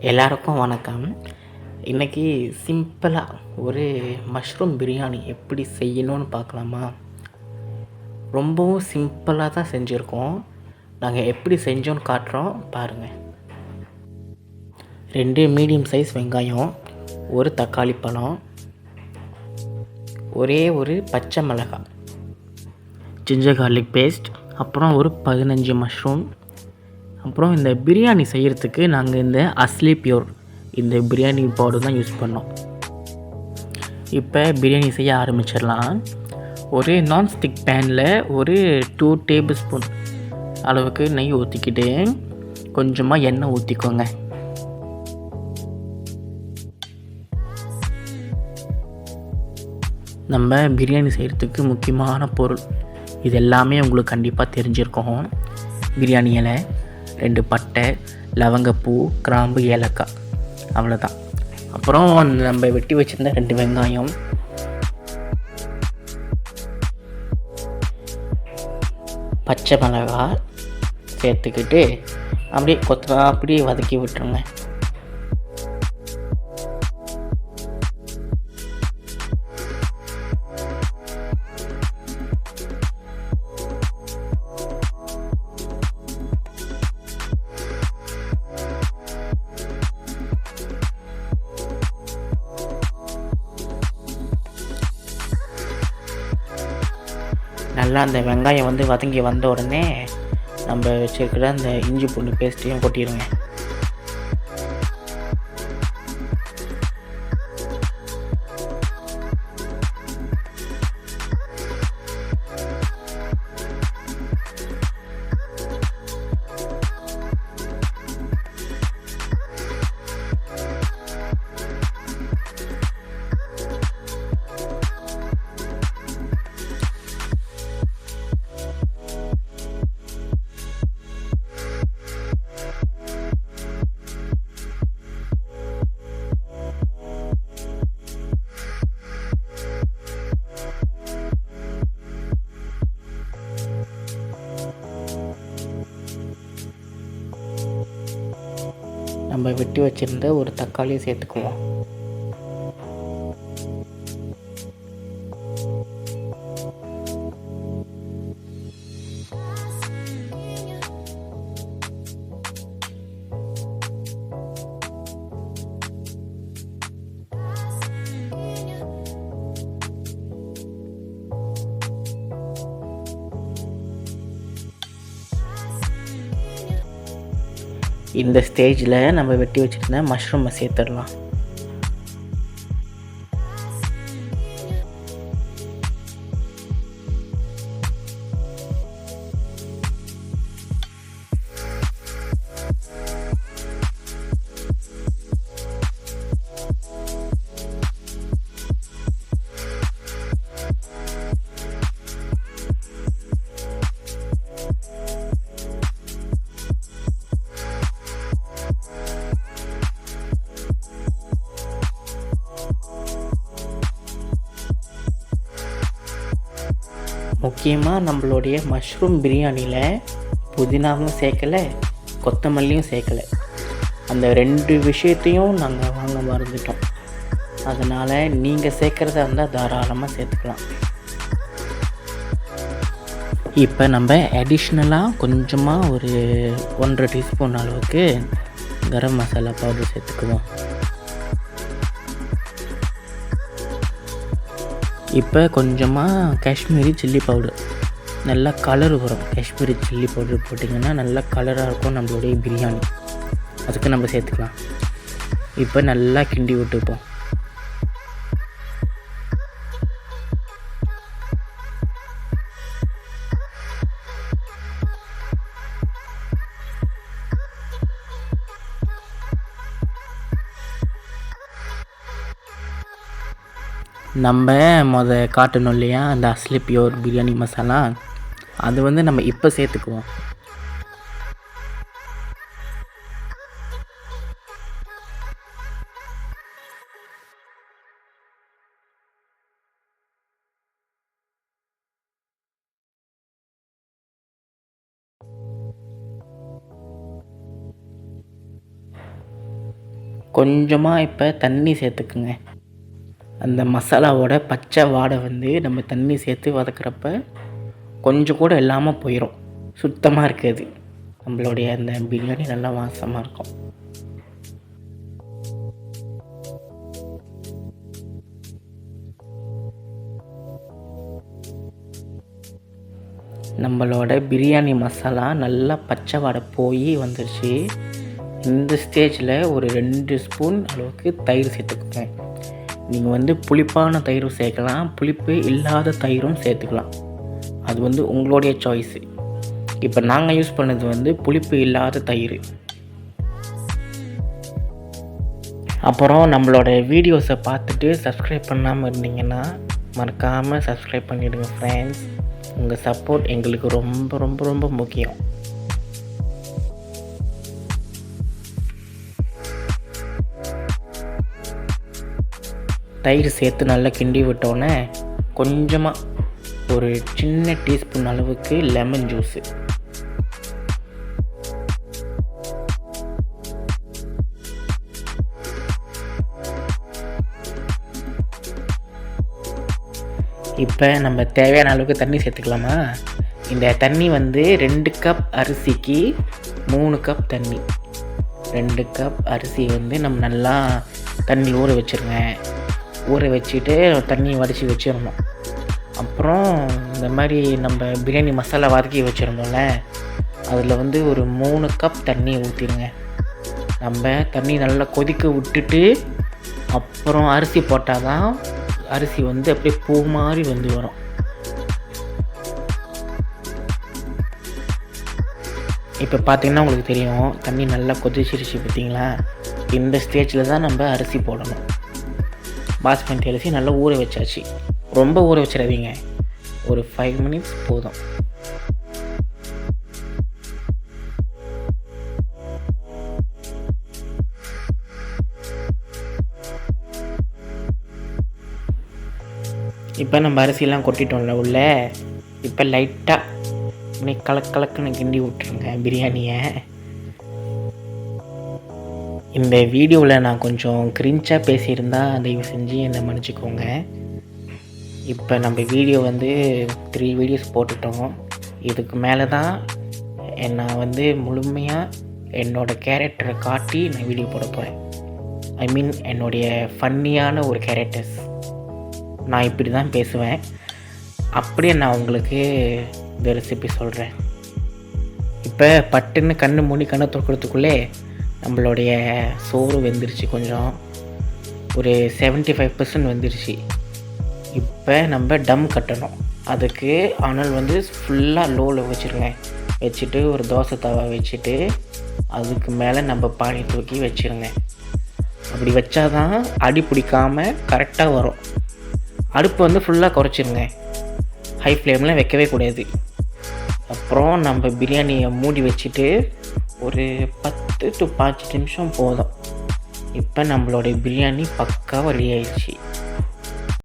எல்லாருக்கும் வணக்கம். இன்றைக்கி சிம்பிளாக ஒரு மஷ்ரூம் பிரியாணி எப்படி செய்யணும்னு பார்க்கலாமா? ரொம்பவும் சிம்பிளாக தான் செஞ்சுருக்கோம். நாங்கள் எப்படி செஞ்சோன்னு காட்டுறோம் பாருங்கள் ரெண்டு மீடியம் சைஸ் வெங்காயம் ஒரு தக்காளி பழம் ஒரே ஒரு பச்சை மிளகாய் ஜிஞ்சர் கார்லிக் பேஸ்ட் அப்புறம் ஒரு பதினஞ்சு மஷ்ரூம் அப்புறம் இந்த பிரியாணி செய்கிறதுக்கு நாங்கள் இந்த அஸ்லி பியூர் இந்த பிரியாணி பவுடர் தான் யூஸ் பண்ணோம். இப்போ பிரியாணி செய்ய ஆரம்பிச்சிடலாம். ஒரு நான்ஸ்டிக் பேனில் ஒரு டூ டேபிள் ஸ்பூன் அளவுக்கு நெய் ஊற்றிக்கிட்டு கொஞ்சமாக எண்ணெய் ஊற்றிக்கோங்க நம்ம பிரியாணி செய்கிறதுக்கு முக்கியமான பொருள். இது எல்லாமே உங்களுக்கு கண்டிப்பாக தெரிஞ்சிருக்கோம். பிரியாணி இலை. ரெண்டு பட்டை லவங்கப்பூ கிராம்பு ஏலக்காய். அவ்வளோதான் அப்புறம் நம்ம வெட்டி வச்சுருந்த ரெண்டு வெங்காயம். பச்சை மிளகாய் சேர்த்துக்கிட்டு அப்படியே கொத்தனா அப்படியே வதக்கி விட்டுருங்க. நல்லா அந்த வெங்காயம் வந்து வதங்கி வந்த உடனே நம்ம வச்சுருக்கிற அந்த இஞ்சி பூண்டு பேஸ்ட்டையும் கொட்டிடுங்க. நம்ம வெட்டி வச்சுருந்த ஒரு தக்காளியை சேர்த்துக்குவோம். இந்த ஸ்டேஜில் நம்ம வெட்டி வச்சுருந்த மஷ்ரூமை சேர்த்துடலாம். முக்கியமாக நம்மளுடைய மஷ்ரூம் பிரியாணியில் புதினாவும் சேர்க்கலை கொத்தமல்லியும் சேர்க்கலை. அந்த ரெண்டு விஷயத்தையும் நாங்கள் வாங்க மறந்துட்டோம். அதனால் நீங்கள் சேர்க்குறதா இருந்தால் தாராளமாக சேர்த்துக்கலாம். இப்போ நம்ம அடிஷ்னலாக கொஞ்சமாக ஒரு ஒன்றரை டீஸ்பூன் அளவுக்கு கரம் மசாலா பவுடர் சேர்த்துக்குவோம். இப்போ கொஞ்சமாக காஷ்மீரி சில்லி பவுடர். நல்லா கலர் வரும். காஷ்மீரி சில்லி பவுடர் போட்டிங்கன்னா நல்லா கலராக இருக்கும் நம்மளுடைய பிரியாணி. அதுக்கு நம்ம சேர்த்துக்கலாம். இப்போ நல்லா கிண்டி விட்டுப்போம். நம்ம மொத காட்டணும் இல்லையா அந்த அஸ்லி பியோர் பிரியாணி மசாலா அது வந்து நம்ம இப்போ சேர்த்துக்குவோம். கொஞ்சமாக இப்போ தண்ணி சேர்த்துக்குங்க. அந்த மசாலாவோட பச்சை வாடை வந்து நம்ம தண்ணி சேர்த்து வதக்குறப்ப கொஞ்சம் கூட இல்லாமல் போயிடும் சுத்தமாக இருக்காது. நம்மளுடைய அந்த பிரியாணி நல்லா வாசமாக இருக்கும். நம்மளோட பிரியாணி மசாலா நல்லா பச்சை வாடை போய் வந்துருச்சு. இந்த ஸ்டேஜில் ஒரு ரெண்டு ஸ்பூன் அளவுக்கு தயிர் சேர்த்துக்குவேன் நீங்கள் வந்து புளிப்பான தயிரும் சேர்க்கலாம். புளிப்பு இல்லாத தயிரும் சேர்த்துக்கலாம். அது வந்து உங்களுடைய சாய்ஸு இப்போ நாங்கள் யூஸ் பண்ணது வந்து புளிப்பு இல்லாத தயிர். அப்புறம் நம்மளோட வீடியோஸை பார்த்துட்டு சப்ஸ்கிரைப் பண்ணாமல் இருந்தீங்கன்னா மறக்காமல் சப்ஸ்கிரைப் பண்ணிவிடுங்க ஃப்ரெண்ட்ஸ் உங்கள் சப்போர்ட் எங்களுக்கு ரொம்ப ரொம்ப ரொம்ப முக்கியம். தயிர் சேர்த்து நல்லா கிண்டி விட்டோன்னே கொஞ்சமாக ஒரு சின்ன டீஸ்பூன் அளவுக்கு லெமன் ஜூஸு. இப்போ நம்ம தேவையான அளவுக்கு தண்ணி சேர்த்துக்கலாமா? இந்த தண்ணி வந்து ரெண்டு கப் அரிசிக்கு மூணு கப் தண்ணி. ரெண்டு கப் அரிசி வந்து நம்ம நல்லா தண்ணி ஊற வச்சுருங்க. ஊற வச்சுட்டு தண்ணி வடித்து வச்சிடணும். அப்புறம் இந்த மாதிரி நம்ம பிரியாணி மசாலா வதக்கி வச்சுருந்தோம்ல அதில் வந்து ஒரு மூணு கப் தண்ணி ஊற்றிடுங்க நம்ம தண்ணி நல்லா கொதிக்க விட்டுட்டு அப்புறம் அரிசி போட்டால் தான் அரிசி வந்து அப்படியே பூ மாதிரி வந்து வரும். இப்போ பார்த்தீங்கன்னா உங்களுக்கு தெரியும் தண்ணி நல்லா கொதிச்சிருச்சு பார்த்தீங்களா இந்த ஸ்டேஜில் தான் நம்ம அரிசி போடணும். பாஸ்மதி அரிசி நல்லா ஊற வச்சாச்சு. ரொம்ப ஊற வச்சிடாதீங்க. ஒரு ஃபைவ் மினிட்ஸ் போதும். இப்போ நம்ம அரிசிலாம் கொட்டிட்டோம்ல உள்ள. இப்போ லைட்டாக இப்படி கலக்கலக்குன்னு கிண்டி விட்ருங்க பிரியாணியை. இந்த வீடியோவில் நான் கொஞ்சம் கிரிஞ்சாக பேசியிருந்தா தயவு செஞ்சு என்னை மன்னிச்சிக்கோங்க. இப்போ நம்ம வீடியோ வந்து த்ரீ வீடியோஸ் போட்டுட்டோம். இதுக்கு மேலே தான் நான் வந்து முழுமையாக என்னோடய கேரக்டரை காட்டி நான் வீடியோ போட போகிறேன் ஐ மீன் என்னுடைய ஃபன்னியான ஒரு கேரக்டர்ஸ் நான் இப்படி தான் பேசுவேன். அப்படியே நான் உங்களுக்கு இந்த ரெசிபி சொல்கிறேன் இப்போ பட்டுன்னு கண்ணு மூடி கண்ணை திறக்கிறதுக்குள்ளே நம்மளுடைய சோறு வெந்துருச்சு கொஞ்சம். ஒரு செவன்ட்டி ஃபைவ் பர்சன்ட் வந்துருச்சு. இப்போ நம்ம டம் கட்டணும். அதுக்கு அனல் வந்து ஃபுல்லாக லோவில் வச்சுருவேன் வச்சுட்டு ஒரு தோசை தவா வச்சுட்டு அதுக்கு மேலே நம்ம பானி தூக்கி வச்சுருங்க. அப்படி வச்சா தான் அடி பிடிக்காமல் கரெக்டாக வரும். அடுப்பு வந்து ஃபுல்லாக குறைச்சிருங்க. ஹை ஃப்ளேமில் வைக்கவே கூடாது. அப்புறம் நம்ம பிரியாணியை மூடி வச்சுட்டு ஒரு பத்து டு பாஞ்சு நிமிஷம் போதும். இப்போ நம்மளோடைய பிரியாணி பக்காவாக ரெடி ஆயிடுச்சு